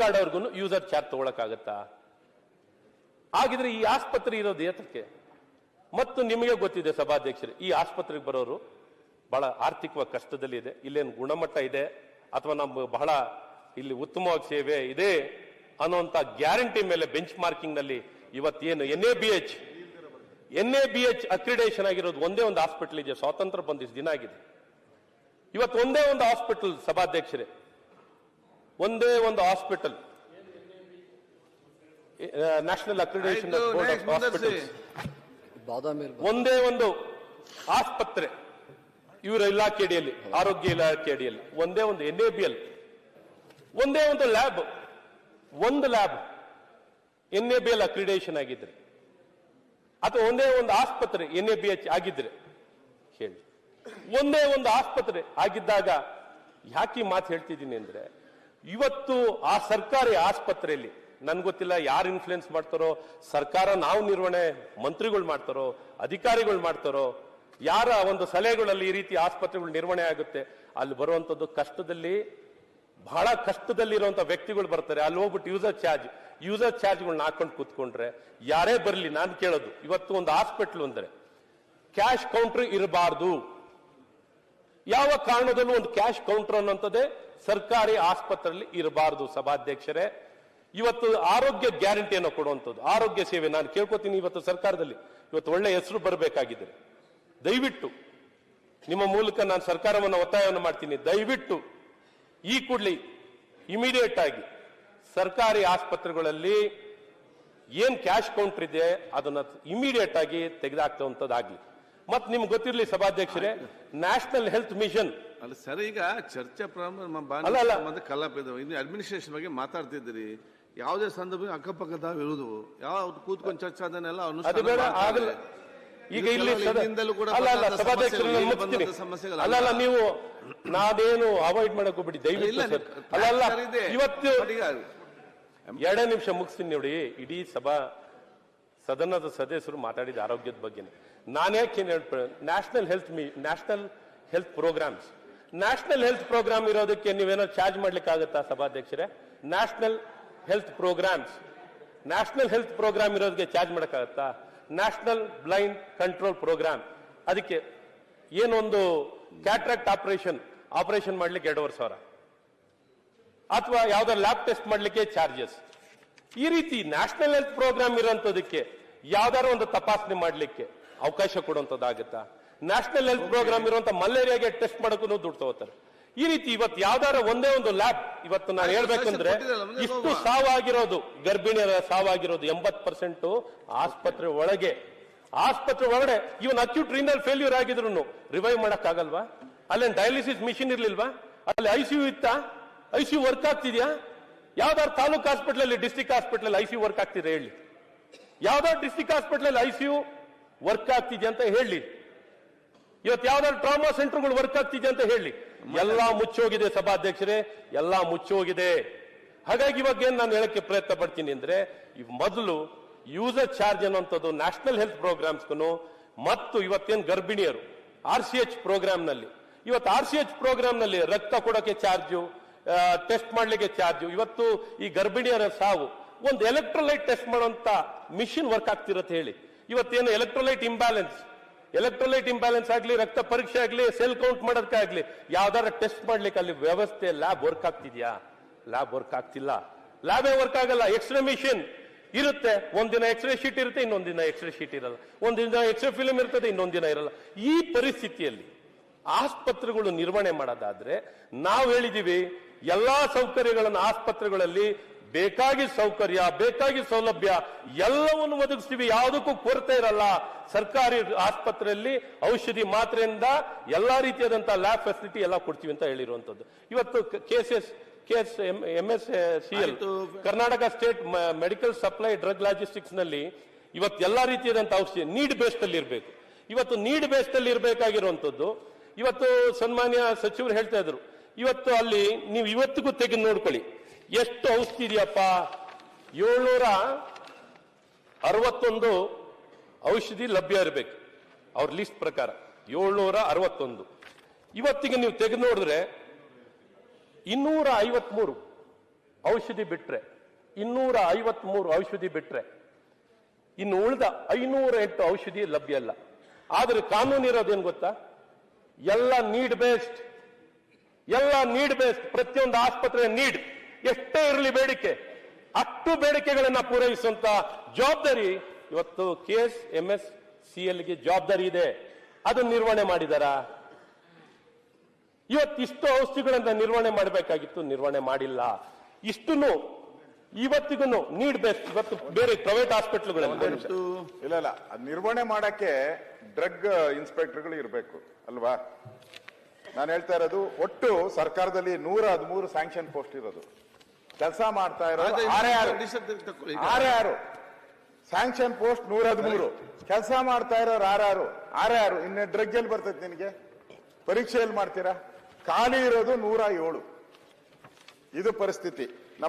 Card ಅವ್ರಿಗೂ user charge ತಗೊಳಕ್ಕಾಗತ್ತಾ? ಹಾಗಿದ್ರೆ ಈ ಆಸ್ಪತ್ರೆ ಇರೋದು ಏತಕ್ಕೆ? ಮತ್ತು ನಿಮಗೆ ಗೊತ್ತಿದೆ ಸಭಾಧ್ಯಕ್ಷರು, ಈ ಆಸ್ಪತ್ರೆಗೆ ಬರೋರು ಬಹಳ ಆರ್ಥಿಕವಾಗಿ ಕಷ್ಟದಲ್ಲಿ ಇದೆ. ಇಲ್ಲೇನು ಗುಣಮಟ್ಟ ಇದೆ? ಅಥವಾ ನಮ್ಮ ಬಹಳ ಇಲ್ಲಿ ಉತ್ತಮವಾಗಿ ಸೇವೆ ಇದೆ ಅನ್ನುವಂತ ಗ್ಯಾರಂಟಿ ಮೇಲೆ ಬೆಂಚ್ ಮಾರ್ಕಿಂಗ್ನಲ್ಲಿ ಇವತ್ತೇನು N A B H N A B H accreditation ಆಗಿರೋದು ಒಂದೇ ಒಂದು ಹಾಸ್ಪಿಟಲ್ ಇದೆ ಸ್ವಾತಂತ್ರ್ಯ ಬಂದಿಷ್ಟು ದಿನ ಆಗಿದೆ. ಇವತ್ತು ಒಂದೇ ಒಂದು ಹಾಸ್ಪಿಟಲ್ ಸಭಾಧ್ಯಕ್ಷರೇ ಒಂದೇ ಒಂದು ಹಾಸ್ಪಿಟಲ್. ನ್ಯಾಷನಲ್ ಅಕ್ರಿಡೇಷನ್ ಒಂದೇ ಒಂದು ಆಸ್ಪತ್ರೆ ಇವರ ಇಲಾಖೆ ಅಡಿಯಲ್ಲಿ ಆರೋಗ್ಯ ಇಲಾಖೆ ಅಡಿಯಲ್ಲಿ. ಒಂದೇ ಒಂದು ಎನ್ ಎ ಬಿ ಎಲ್ ಒಂದೇ ಒಂದು ಲ್ಯಾಬ್. ಒಂದು lab. N A B L accreditation ಆಗಿದ್ರೆ. ಅಥವಾ ಒಂದೇ ಒಂದು ಆಸ್ಪತ್ರೆ ಎನ್ ಎ ಬಿ ಎಚ್ ಆಗಿದ್ರೆ. ಹೇಳಿ. ಒಂದೇ ಒಂದು ಆಸ್ಪತ್ರೆ ಆಗಿದ್ದಾಗ ಯಾಕೆ ಮಾತು ಹೇಳ್ತಿದ್ದೀನಿ ಅಂದ್ರೆ ಇವತ್ತು ಆ ಸರ್ಕಾರಿ ಆಸ್ಪತ್ರೆಯಲ್ಲಿ, ನನ್ಗೆ ಗೊತ್ತಿಲ್ಲ ಯಾರು ಇನ್ಫ್ಲುಯೆನ್ಸ್ ಮಾಡ್ತಾರೋ, ಸರ್ಕಾರ ನಾವು ನಿರ್ವಹಣೆ ಮಂತ್ರಿಗಳು ಮಾಡ್ತಾರೋ, ಅಧಿಕಾರಿಗಳು ಮಾಡ್ತಾರೋ, ಯಾರ ಒಂದು ಸಲಹೆಗಳಲ್ಲಿ ಈ ರೀತಿ ಆಸ್ಪತ್ರೆಗಳು ನಿರ್ವಹಣೆ ಆಗುತ್ತೆ, ಅಲ್ಲಿ ಬರುವಂತದ್ದು ಕಷ್ಟದಲ್ಲಿ, ಬಹಳ ಕಷ್ಟದಲ್ಲಿರುವಂತ ವ್ಯಕ್ತಿಗಳು ಬರ್ತಾರೆ, ಅಲ್ಲಿ ಹೋಗ್ಬಿಟ್ಟು ಯೂಸರ್ ಚಾರ್ಜ್ ಯೂಸರ್ ಚಾರ್ಜ್ಗಳನ್ನ ಹಾಕೊಂಡು ಕೂತ್ಕೊಂಡ್ರೆ, ಯಾರೇ ಬರಲಿ, ನಾನು ಕೇಳೋದು, ಇವತ್ತು ಒಂದು ಹಾಸ್ಪಿಟ್ಲ್ ಅಂದ್ರೆ ಕ್ಯಾಶ್ ಕೌಂಟರ್ ಇರಬಾರ್ದು. ಯಾವ ಕಾರಣದಲ್ಲೂ ಒಂದು ಕ್ಯಾಶ್ ಕೌಂಟರ್ ಅನ್ನುವಂಥದ್ದೇ ಸರ್ಕಾರಿ ಆಸ್ಪತ್ರೆಯಲ್ಲಿ ಇರಬಾರದು ಸಭಾಧ್ಯಕ್ಷರೇ. ಇವತ್ತು ಆರೋಗ್ಯ ಗ್ಯಾರಂಟಿಯನ್ನು ಕೊಡುವಂಥದ್ದು. ಆರೋಗ್ಯ ಸೇವೆ, ನಾನು ಕೇಳ್ಕೊತೀನಿ ಇವತ್ತು ಸರ್ಕಾರದಲ್ಲಿ. ಇವತ್ತು ಒಳ್ಳೆ ಹೆಸರು ಬರಬೇಕಾಗಿದೆ. ದಯವಿಟ್ಟು, ನಿಮ್ಮ ಮೂಲಕ ನಾನು ಸರ್ಕಾರವನ್ನು ಒತ್ತಾಯವನ್ನು ಮಾಡ್ತೀನಿ. ದಯವಿಟ್ಟು, ಈ ಕೂಡಲಿ ಇಮಿಡಿಯೇಟ್ ಆಗಿ ಸರ್ಕಾರಿ ಆಸ್ಪತ್ರೆಗಳಲ್ಲಿ ಏನ್ ಕ್ಯಾಶ್ ಕೌಂಟರ್ ಇದೆ, ಅದನ್ನ ಇಮಿಡಿಯೇಟ್ ಆಗಿ ತೆಗೆದಾಕ್ತವಂಥದ್ದಾಗ್ಲಿ ಮತ್ ನಿಮ್ಗೆ ಗೊತ್ತಿರಲಿ ಸಭಾಧ್ಯಕ್ಷರೇ ನ್ಯಾಷನಲ್ ಹೆಲ್ತ್ ಮಿಷನ್ ಅಲ್ಲ ಸರ್ ಈಗ ಚರ್ಚೆ ಪ್ರಾರಂಭ ಕಲಾಪ ಇದಾವೆ. ಇನ್ನು ಅಡ್ಮಿನಿಸ್ಟ್ರೇಷನ್ ಬಗ್ಗೆ ಮಾತಾಡ್ತಿದ್ರಿ ಯಾವುದೇ ಸಂದರ್ಭ ಅಕ್ಕಪಕ್ಕದ ಇರುವುದು ಯಾವ ಕೂತ್ಕೊಂಡು ಚರ್ಚೆ ಅದನ್ನೆಲ್ಲ ಅನುಷ್ಠಾನ ಈಗ ಇಲ್ಲಿ ಅಲ್ಲ ಅಲ್ಲ. ನೀವು ನಾವೇನು ಅವಾಯ್ಡ್ ಮಾಡಕ್ ಹೋಗ್ಬಿಡಿ ದಯವಿಟ್ಟು ಸರ್. ಅಲ್ಲ ಅಲ್ಲ ಇವತ್ತು ಎರಡೇ ನಿಮಿಷ ಮುಗಿಸ್ತೀನಿ ನೋಡಿ. ಇಡೀ ಸಭಾ ಸದನದ ಸದಸ್ಯರು ಮಾತಾಡಿದ ಆರೋಗ್ಯದ ಬಗ್ಗೆ ನಾನು ಯಾಕೆ national health me national health programmes national health programme ಇರೋದಕ್ಕೆ ನೀವೇನೋ ಚಾರ್ಜ್ ಮಾಡ್ಲಿಕ್ಕೆ ಆಗುತ್ತಾ ಸಭಾಧ್ಯಕ್ಷರೇ? National health programmes national health programme ಇರೋದಕ್ಕೆ ಚಾರ್ಜ್ ಮಾಡೋಕ್ಕಾಗತ್ತಾ? ನ್ಯಾಷನಲ್ ಬ್ಲೈಂಡ್ ಕಂಟ್ರೋಲ್ ಪ್ರೋಗ್ರಾಮ್ ಅದಕ್ಕೆ ಏನೊಂದು ಕ್ಯಾಟ್ರಾಕ್ಟ್ ಆಪರೇಷನ್ ಆಪರೇಷನ್ ಮಾಡ್ಲಿಕ್ಕೆ ಎರಡೂವರೆ ಸಾವಿರ. ಅಥವಾ ಯಾವುದೋ ಲ್ಯಾಬ್ ಟೆಸ್ಟ್ ಮಾಡ್ಲಿಕ್ಕೆ ಚಾರ್ಜಸ್ ಈ ರೀತಿ ನ್ಯಾಷನಲ್ ಹೆಲ್ತ್ ಪ್ರೋಗ್ರಾಮ್ ಇರೋಂಥದಕ್ಕೆ ಯಾವ್ದಾದ್ರು ಒಂದು ತಪಾಸಣೆ ಮಾಡ್ಲಿಕ್ಕೆ ಅವಕಾಶ ಕೊಡುವಂತದ್ದಾಗುತ್ತಾ? ನ್ಯಾಷನಲ್ ಹೆಲ್ತ್ ಪ್ರೋಗ್ರಾಮ್ ಇರುವಂತ ಮಲೇರಿಯಾಗೆ ಟೆಸ್ಟ್ ಮಾಡಕ್ಕೂ ದುಡ್ಡು ತಗೋತಾರೆ. ಈ ರೀತಿ ಇವತ್ತು ಯಾವ್ದಾರ ಒಂದೇ ಒಂದು ಲ್ಯಾಬ್ ಇವತ್ತು ನಾನು ಹೇಳ್ಬೇಕಂದ್ರೆ ಇಷ್ಟು. ಸಾವಾಗಿರೋದು ಗರ್ಭಿಣಿಯರ ಸಾವಾಗಿರೋದು ಎಂಬತ್ ಪರ್ಸೆಂಟ್ ಆಸ್ಪತ್ರೆ ಒಳಗೆ. ಆಸ್ಪತ್ರೆ ಒಳಗಡೆ ಇವನ್ ಅಕ್ಯೂಟ್ ರೀನಲ್ ಫೇಲ್ಯೂರ್ ಆಗಿದ್ರು ರಿವೈವ್ ಮಾಡಕ್ ಆಗಲ್ವಾ ಅಲ್ಲೇನ್ ಡಯಾಲಿಸಿಸ್ ಮಿಷಿನ್ ಇರ್ಲಿಲ್ವಾ? ಅಲ್ಲಿ ಐಸಿಯು ಇತ್ತಾ? ಐಸಿಯು ವರ್ಕ್ ಆಗ್ತಿದ್ಯಾ? ಯಾವ್ದಾದ್ರು ತಾಲೂಕ್ ಹಾಸ್ಪಿಟಲ್ ಅಲ್ಲಿ ಡಿಸ್ಟಿಕ್ ಹಾಸ್ಪಿಟಲ್ ಐಸಿಯು ವರ್ಕ್ ಆಗ್ತಿದೆ ಹೇಳಿ. ಯಾವ್ದಾದ್ರು ಡಿಸ್ಟಿಕ್ ಹಾಸ್ಪಿಟಲ್ ಅಲ್ಲಿ ಐಸಿಯು ವರ್ಕ್ ಆಗ್ತಿದೆ ಅಂತ ಹೇಳಿ. ಇವತ್ತು ಯಾವ್ದಾದ್ರು ಟ್ರಾಮಾ ಸೆಂಟರ್ಗಳು ವರ್ಕ್ ಆಗ್ತಿದೆ ಅಂತ ಹೇಳಿ. ಎಲ್ಲಾ ಮುಚ್ಚೋಗಿದೆ ಸಭಾಧ್ಯಕ್ಷರೇ, ಎಲ್ಲಾ ಮುಚ್ಚೋಗಿದೆ. ಹಾಗಾಗಿ ಇವಾಗ ಏನ್ ನಾನು ಹೇಳಕ್ಕೆ ಪ್ರಯತ್ನ ಪಡ್ತೀನಿ ಅಂದ್ರೆ ಮೊದಲು ಯೂಸರ್ ಚಾರ್ಜ್ ಅನ್ನುವಂಥದ್ದು ನ್ಯಾಷನಲ್ ಹೆಲ್ತ್ ಪ್ರೋಗ್ರಾಮ್ಸ್ಗೂ ಮತ್ತು ಇವತ್ತೇನು ಗರ್ಭಿಣಿಯರು ಆರ್ ಸಿ ಎಚ್ ಪ್ರೋಗ್ರಾಮ್ನಲ್ಲಿ ಇವತ್ತು ಆರ್ ಸಿ ಎಚ್ ಪ್ರೋಗ್ರಾಮ್ನಲ್ಲಿ ರಕ್ತ ಕೊಡೋಕೆ ಚಾರ್ಜು ಟೆಸ್ಟ್ ಮಾಡ್ಲಿಕ್ಕೆ ಚಾರ್ಜು ಇವತ್ತು ಈ ಗರ್ಭಿಣಿಯರ ಸಾವು, ಒಂದು ಎಲೆಕ್ಟ್ರೋಲೈಟ್ ಟೆಸ್ಟ್ ಮಾಡುವಂತ ಮಿಷಿನ್ ವರ್ಕ್ ಆಗ್ತಿರತ್ತೆ ಹೇಳಿ. ಇವತ್ತೇನು ಎಲೆಕ್ಟ್ರೋಲೈಟ್ ಇಂಬ್ಯಾಲೆನ್ಸ್ ಎಲೆಕ್ಟ್ರೋಲೈಟ್ ಇಂಬ್ಯಾಲೆನ್ಸ್ ಆಗಲಿ, ರಕ್ತ ಪರೀಕ್ಷೆ ಆಗಲಿ ಸೆಲ್ ಕೌಂಟ್ ಮಾಡೋದಕ್ಕೆ ಆಗಲಿ ಯಾವ್ದಾರ ಟೆಸ್ಟ್ ಮಾಡ್ಲಿಕ್ಕೆ ಅಲ್ಲಿ ವ್ಯವಸ್ಥೆ ಲ್ಯಾಬ್ ವರ್ಕ್ ಆಗ್ತಿದ್ಯಾ? ಲ್ಯಾಬ್ ವರ್ಕ್ ಆಗ್ತಿಲ್ಲ. ಲ್ಯಾಬೇ ವರ್ಕ್ ಆಗಲ್ಲ ಎಕ್ಸ್ರೇ ಮಿಷಿನ್ ಇರುತ್ತೆ. ಒಂದಿನ ಎಕ್ಸ್ರೇ ಶೀಟ್ ಇರುತ್ತೆ, ಇನ್ನೊಂದಿನ ಎಕ್ಸ್ರೇ ಶೀಟ್ ಇರಲ್ಲ. ಒಂದಿನ ಎಕ್ಸ್ರೇ ಫಿಲಮ್ ಇರ್ತದೆ, ಇನ್ನೊಂದಿನ ಇರಲ್ಲ. ಈ ಪರಿಸ್ಥಿತಿಯಲ್ಲಿ ಆಸ್ಪತ್ರೆಗಳು ನಿರ್ವಹಣೆ ಮಾಡೋದಾದ್ರೆ, ನಾವು ಹೇಳಿದೀವಿ, ಎಲ್ಲಾ ಸೌಕರ್ಯಗಳನ್ನು ಆಸ್ಪತ್ರೆಗಳಲ್ಲಿ ಬೇಕಾಗಿ ಸೌಕರ್ಯ ಬೇಕಾಗಿ ಸೌಲಭ್ಯ ಎಲ್ಲವನ್ನು ಒದಗಿಸ್ತೀವಿ. ಯಾವುದಕ್ಕೂ ಕೊರತೆ ಇರಲ್ಲ. ಸರ್ಕಾರಿ ಆಸ್ಪತ್ರೆಯಲ್ಲಿ ಔಷಧಿ ಮಾತ್ರೆಯಿಂದ ಎಲ್ಲಾ ರೀತಿಯಾದಂತಹ ಲ್ಯಾಬ್ ಫೆಸಿಲಿಟಿ ಎಲ್ಲ ಕೊಡ್ತೀವಿ ಅಂತ ಹೇಳಿರುವಂತದ್ದು ಇವತ್ತು cases KS M S C L Karnataka state medical supply drug ಲಾಜಿಸ್ಟಿಕ್ಸ್ನಲ್ಲಿ ಇವತ್ತು ಎಲ್ಲಾ ರೀತಿಯಾದಂತಹ ಔಷಧಿ ನೀಡ್ ಬೇಸ್ಡ್ ಅಲ್ಲಿ ಇರಬೇಕು. ಇವತ್ತು ನೀಡ್ ಬೇಸ್ಡ್ ಅಲ್ಲಿ ಇರಬೇಕಾಗಿರುವಂತದ್ದು ಇವತ್ತು ಸನ್ಮಾನ್ಯ ಸಚಿವರು ಹೇಳ್ತಾ ಇದ್ರು. ಇವತ್ತು ಅಲ್ಲಿ ನೀವು ಇವತ್ತಿಗೂ ತೆಗೆದು ನೋಡ್ಕೊಳ್ಳಿ. ಎಷ್ಟು ಔಷಧಿ ಇದೆಯಪ್ಪ? ಏಳ್ನೂರ ಅರವತ್ತೊಂದು ಔಷಧಿ ಲಭ್ಯ ಇರಬೇಕು. ಅವ್ರ ಲಿಸ್ಟ್ ಪ್ರಕಾರ ಏಳ್ನೂರ ಅರವತ್ತೊಂದು. ಇವತ್ತಿಗೆ ನೀವು ತೆಗೆದು ನೋಡಿದ್ರೆ ಇನ್ನೂರ ಐವತ್ಮೂರು ಔಷಧಿ ಬಿಟ್ರೆ, ಇನ್ನೂರ ಐವತ್ಮೂರು ಔಷಧಿ ಬಿಟ್ರೆ ಇನ್ನು ಉಳಿದ ಐನೂರ ಎಂಟು ಔಷಧಿ ಲಭ್ಯ ಇಲ್ಲ. ಆದ್ರೆ ಕಾನೂನು ಇರೋದೇನು ಗೊತ್ತಾ? ಎಲ್ಲ ನೀಡ್ ಬೇಸ್ಟ್ ಎಲ್ಲ ನೀಡ್ ಬೇಸ್ಟ್ ಪ್ರತಿಯೊಂದು ಆಸ್ಪತ್ರೆ ನೀಡ್ ಎಷ್ಟೇ ಇರಲಿ ಬೇಡಿಕೆ, ಅಷ್ಟು ಬೇಡಿಕೆಗಳನ್ನ ಪೂರೈಸುವಂತ ಜವಾಬ್ದಾರಿ ಇವತ್ತು K S M S C ಎಲ್ಗೆ ಜವಾಬ್ದಾರಿ ಇದೆ. ಅದನ್ನ ನಿರ್ವಹಣೆ ಮಾಡಿದಾರಾ. ಇವತ್ತು ಇಷ್ಟು ಔಷಧಿಗಳನ್ನ ನಿರ್ವಹಣೆ ಮಾಡಬೇಕಾಗಿತ್ತು, ನಿರ್ವಹಣೆ ಮಾಡಿಲ್ಲ. ಇಷ್ಟನ್ನು ಇವತ್ತಿಗೂ ನೀಡಬೇಕು. ಇವತ್ತು ಬೇರೆ ಪ್ರೈವೇಟ್ ಹಾಸ್ಪಿಟಲ್ಗಳಲ್ಲಿ ಇಲ್ಲ ಇಲ್ಲ. ನಿರ್ವಹಣೆ ಮಾಡಕ್ಕೆ ಡ್ರಗ್ ಇನ್ಸ್ಪೆಕ್ಟರ್ಗಳು ಇರಬೇಕು, ಅಲ್ವಾ? ನಾನು ಹೇಳ್ತಾ ಇರೋದು, ಒಟ್ಟು ಸರ್ಕಾರದಲ್ಲಿ ನೂರ ಹದಿಮೂರು ಸ್ಯಾಂಕ್ಷನ್ ಪೋಸ್ಟ್ ಇರೋದು. ಕೆಲಸ ಮಾಡ್ತಾ ಇರೋದು ಆರೇ ಆರು. ಆರೇ ಆರು. ಸ್ಯಾಂಕ್ಷನ್ ಪೋಸ್ಟ್ ನೂರ ಹದಿಮೂರು ಕೆಲಸ ಮಾಡ್ತಾ ಇರೋರು ಆರಾರು ಆರೇ. ಆರು ಇನ್ನು ಡ್ರಗ್ ಎಲ್ಲಿ ಬರ್ತೈತೆ ನಿನಗೆ? ಪರೀಕ್ಷೆ ಎಲ್ಲಿ ಮಾಡ್ತೀರಾ? ಖಾಲಿ ಇರೋದು ನೂರ ಏಳು. ಇದು ಪರಿಸ್ಥಿತಿ.